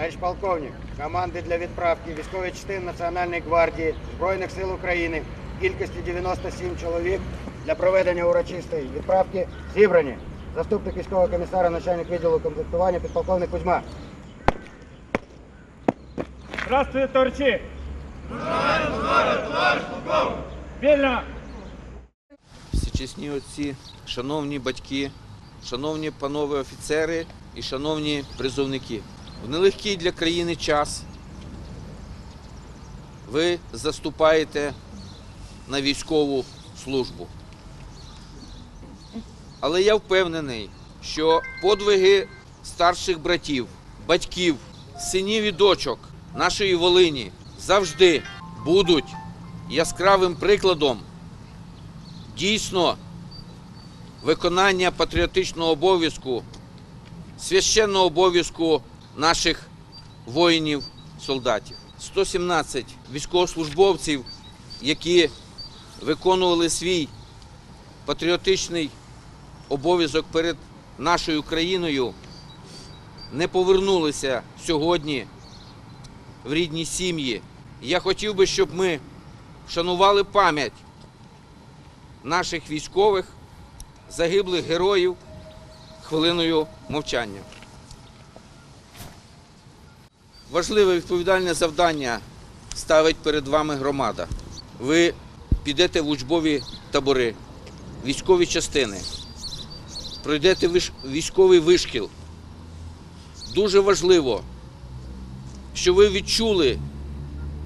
Товариш полковник, команди для відправки військової частини Національної гвардії Збройних сил України кількості 97 чоловік для проведення урочистої відправки зібрані. Заступник військового комісара, начальник відділу комплектування, підполковник Кузьма. Здравствуйте, товариші! Вільно! Всечесні отці, шановні батьки, шановні панове офіцери і шановні призовники. В нелегкий для країни час ви заступаєте на військову службу. Але я впевнений, що подвиги старших братів, батьків, синів і дочок нашої Волині завжди будуть яскравим прикладом дійсно виконання патріотичного обов'язку, священного обов'язку наших воїнів, солдатів. 117 військовослужбовців, які виконували свій патріотичний обов'язок перед нашою країною, не повернулися сьогодні в рідні сім'ї. Я хотів би, щоб ми вшанували пам'ять наших військових, загиблих героїв хвилиною мовчання. Важливе відповідальне завдання ставить перед вами громада. Ви підете в учбові табори, військові частини, пройдете військовий вишкіл. Дуже важливо, що ви відчули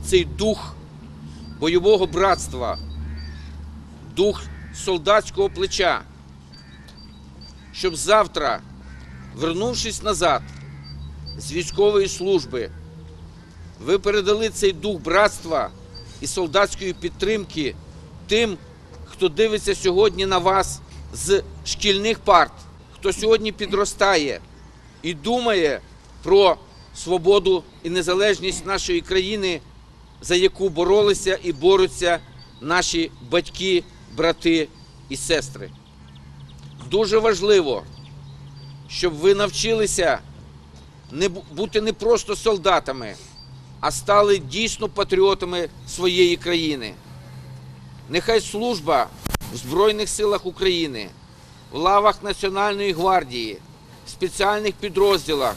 цей дух бойового братства, дух солдатського плеча, щоб завтра, вернувшись назад з військової служби, ви передали цей дух братства і солдатської підтримки тим, хто дивиться сьогодні на вас з шкільних парт, хто сьогодні підростає і думає про свободу і незалежність нашої країни, за яку боролися і борються наші батьки, брати і сестри. Дуже важливо, щоб ви навчилися не бути не просто солдатами, а стали дійсно патріотами своєї країни. Нехай служба в Збройних силах України, в лавах Національної гвардії, в спеціальних підрозділах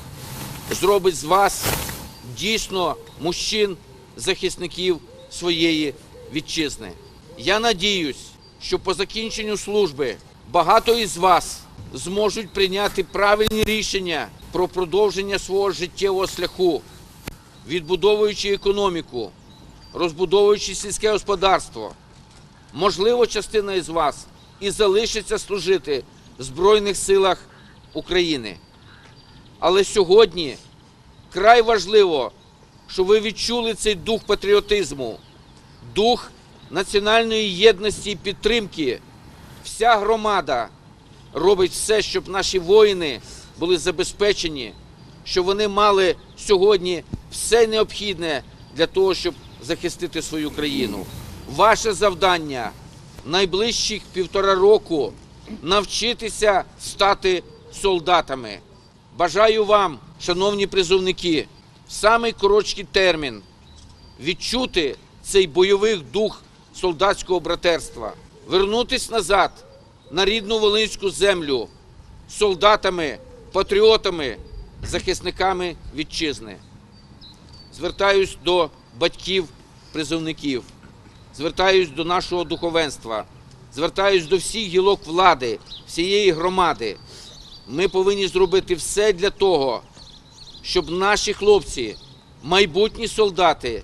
зробить з вас дійсно мужчин, захисників своєї вітчизни. Я надіюсь, що по закінченню служби багато із вас зможуть прийняти правильні рішення про продовження свого життєвого шляху, відбудовуючи економіку, розбудовуючи сільське господарство. Можливо, частина із вас і залишиться служити в Збройних силах України. Але сьогодні край важливо, щоб ви відчули цей дух патріотизму, дух національної єдності і підтримки. Вся громада робить все, щоб наші воїни були забезпечені, щоб вони мали сьогодні все необхідне для того, щоб захистити свою країну. Ваше завдання найближчих півтора року навчитися стати солдатами. Бажаю вам, шановні призовники, в самий короткий термін відчути цей бойовий дух солдатського братерства, вернутись назад на рідну волинську землю солдатами, патріотами, захисниками вітчизни. Звертаюсь до батьків призовників, звертаюсь до нашого духовенства, звертаюсь до всіх гілок влади, всієї громади. Ми повинні зробити все для того, щоб наші хлопці, майбутні солдати,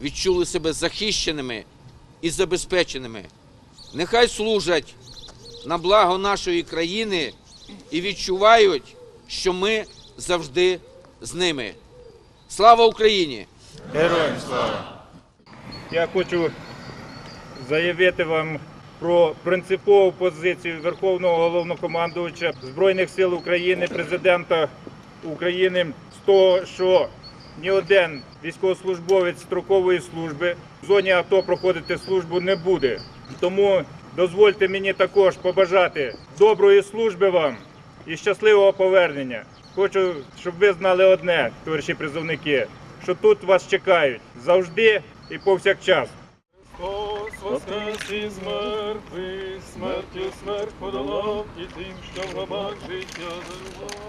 відчули себе захищеними і забезпеченими. Нехай служать на благо нашої країни і відчувають, що ми завжди з ними. Слава Україні! Героям слава! Я хочу заявити вам про принципову позицію Верховного головнокомандувача Збройних сил України, президента України з того, що ні один військовослужбовець строкової служби в зоні АТО проходити службу не буде. Тому дозвольте мені також побажати доброї служби вам і щасливого повернення. хочу, щоб ви знали одне, товариші призовники, що тут вас чекають завжди і повсякчас. Христос воскрес із мертвих, смертю смерть подолав і тим, що в гробах життя дарував.